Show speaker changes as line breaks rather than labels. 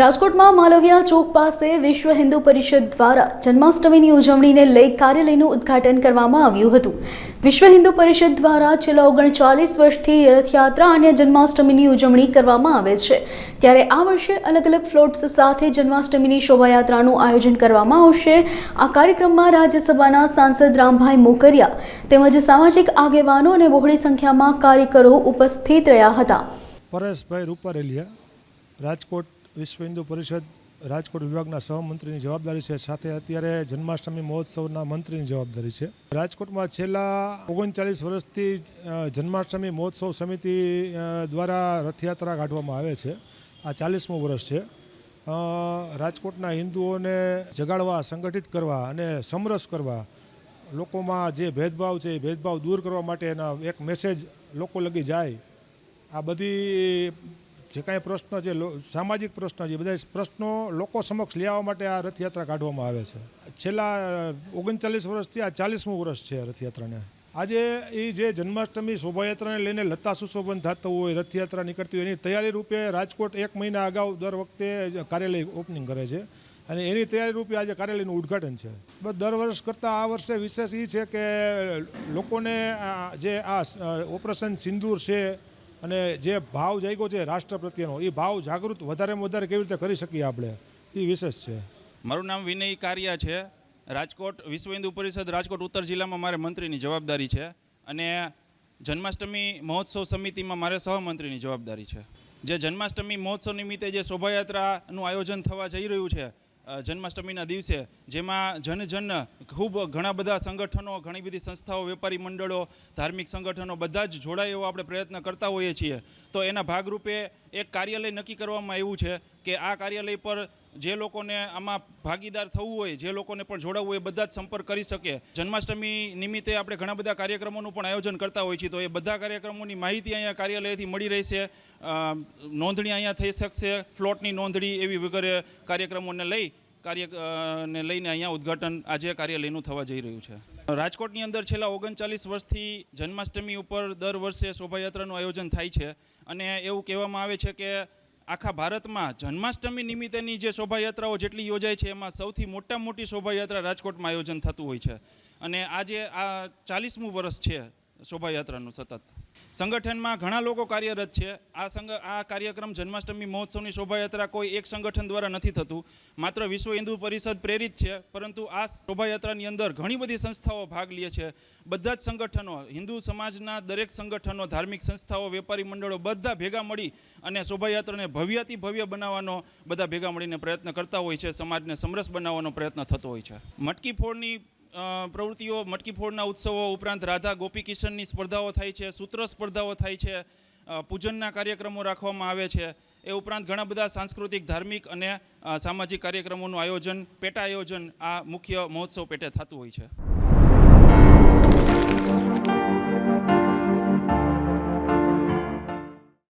રાજકોટમાં માલવિયા ચોક પાસે વિશ્વ હિન્દુ પરિષદ દ્વારા જન્માષ્ટમીની ઉજવણીને લઈ કાર્યાલયનું ઉદ્ઘાટન કરવામાં આવ્યું હતું. વિશ્વ હિન્દુ પરિષદ દ્વારા છેલ્લા ઓગણચાલીસ વર્ષથી રથયાત્રા અને જન્માષ્ટમીની ઉજવણી કરવામાં આવે છે. ત્યારે આ વર્ષે અલગ અલગ ફ્લોટ્સ સાથે જન્માષ્ટમીની શોભાયાત્રાનું આયોજન કરવામાં આવશે. આ કાર્યક્રમમાં રાજ્યસભાના સાંસદ રામભાઈ મોકરિયા તેમજ સામાજિક આગેવાનો અને બહોળી સંખ્યામાં કાર્યકરો ઉપસ્થિત રહ્યા હતા.
પરેશભાઈ રૂપારેલિયા, રાજકોટ વિશ્વ હિન્દુ પરિષદ રાજકોટ વિભાગના સહમંત્રીની જવાબદારી છે. સાથે અત્યારે જન્માષ્ટમી મહોત્સવના મંત્રીની જવાબદારી છે. રાજકોટમાં છેલ્લા ઓગણચાલીસ વર્ષથી જન્માષ્ટમી મહોત્સવ સમિતિ દ્વારા રથયાત્રા કાઢવામાં આવે છે. આ ચાલીસમું વર્ષ છે. રાજકોટના હિન્દુઓને જગાડવા, સંગઠિત કરવા અને સમરસ કરવા, લોકોમાં જે ભેદભાવ છે એ ભેદભાવ દૂર કરવા માટેના એક મેસેજ લોકો લગી જાય. આ બધી જે કાંઈ પ્રશ્ન છે સામાજિક પ્રશ્ન છે બધા પ્રશ્નો લોકો સમક્ષ આવવા માટે આ રથયાત્રા કાઢવામાં આવે છે. છેલ્લા ઓગણચાલીસ વર્ષથી આ ચાલીસમું વર્ષ છે રથયાત્રાને. આજે એ જે જન્માષ્ટમી શોભાયાત્રાને લઈને લતા સુશોભન થતું હોય, રથયાત્રા નીકળતી હોય, એની તૈયારી રૂપે રાજકોટ એક મહિના અગાઉ દર વખતે કાર્યાલય ઓપનિંગ કરે છે. અને એની તૈયારી રૂપે આજે કાર્યાલયનું ઉદ્ઘાટન છે. બસ દર વર્ષ કરતાં આ વર્ષે વિશેષ એ છે કે, લોકોને જે આ ઓપરેશન સિંદૂર છે અને જે ભાવ જાગ્યો છે રાષ્ટ્ર પ્રત્યેનો એ ભાવ જાગૃત વધારેમાં વધારે કેવી રીતે કરી શકીએ આપણે? એ વિશેષ છે.
મારું નામ વિનય કારિયા છે. રાજકોટ વિશ્વ હિન્દુ પરિષદ રાજકોટ ઉત્તર જિલ્લામાં મારે મંત્રીની જવાબદારી છે અને જન્માષ્ટમી મહોત્સવ સમિતિમાં મારે સહમંત્રીની જવાબદારી છે. જે જન્માષ્ટમી મહોત્સવ નિમિત્તે જે શોભાયાત્રાનું આયોજન થવા જઈ રહ્યું છે જન્માષ્ટમીના દિવસે, જેમાં જન જન ખૂબ ઘણા બધા સંગઠનો, ઘણી બધી સંસ્થાઓ, વેપારી મંડળો, ધાર્મિક સંગઠનો બધા જ જોડાય એવો આપણે પ્રયત્ન કરતા હોઈએ છીએ. તો એના ભાગરૂપે એક કાર્યાલય નક્કી કરવામાં આવ્યું છે કે આ કાર્યાલય પર જે લોકોને આમાં ભાગીદાર થવું હોય, જે લોકોને પણ જોડાવવું હોય બધા જ સંપર્ક કરી શકે. જન્માષ્ટમી નિમિત્તે આપણે ઘણા બધા કાર્યક્રમોનું પણ આયોજન કરતા હોઈએ છીએ, તો એ બધા કાર્યક્રમોની માહિતી અહીંયા કાર્યાલયથી મળી રહેશે. નોંધણી અહીંયા થઈ શકશે, ફ્લોટની નોંધણી એવી વગેરે કાર્યક્રમોને લઈ, કાર્ય ને લઈને અહીંયા ઉદ્ઘાટન આજે કાર્યાલયનું થવા જઈ રહ્યું છે. રાજકોટની અંદર છેલ્લા ઓગણચાલીસ વર્ષથી જન્માષ્ટમી ઉપર દર વર્ષે શોભાયાત્રાનું આયોજન થાય છે. અને એવું કહેવામાં આવે છે કે આખા ભારતમાં જન્માષ્ટમી નિમિત્તેની જે શોભાયાત્રાઓ જેટલી યોજાય છે, એમાં સૌથી મોટા મોટી શોભાયાત્રા રાજકોટમાં આયોજન થતું હોય છે. અને આજે આ ચાલીસમું વર્ષ છે શોભાયાત્રાનું સતત. સંગઠનમાં ઘણા લોકો કાર્યરત છે. આ સંગ, આ કાર્યક્રમ જન્માષ્ટમી મહોત્સવની શોભાયાત્રા કોઈ એક સંગઠન દ્વારા નથી થતું. માત્ર વિશ્વ હિન્દુ પરિષદ પ્રેરિત છે, પરંતુ આ શોભાયાત્રાની અંદર ઘણી બધી સંસ્થાઓ ભાગ લે છે. બધા જ સંગઠનો, હિન્દુ સમાજના દરેક સંગઠનો, ધાર્મિક સંસ્થાઓ, વેપારી મંડળો બધા ભેગા મળી અને શોભાયાત્રાને ભવ્યથી ભવ્ય બનાવવાનો બધા ભેગા મળીને પ્રયત્ન કરતા હોય છે. સમાજને સમરસ બનાવવાનો પ્રયત્ન થતો હોય છે. મટકી ફોડની પ્રવૃત્તિઓ મટકી ફોડના ઉત્સવો ઉપરાંત રાધા ગોપી કિશનની સ્પર્ધાઓ થાય છે, સૂત્ર સ્પર્ધાઓ થાય છે પૂજનના કાર્યક્રમો રાખવામાં આવે છે. એ ઉપરાંત ઘણા બધા સાંસ્કૃતિક, ધાર્મિક અને સામાજિક કાર્યક્રમોનું આયોજન, પેટા આયોજન આ મુખ્ય મહોત્સવ પેટે થતું હોય છે.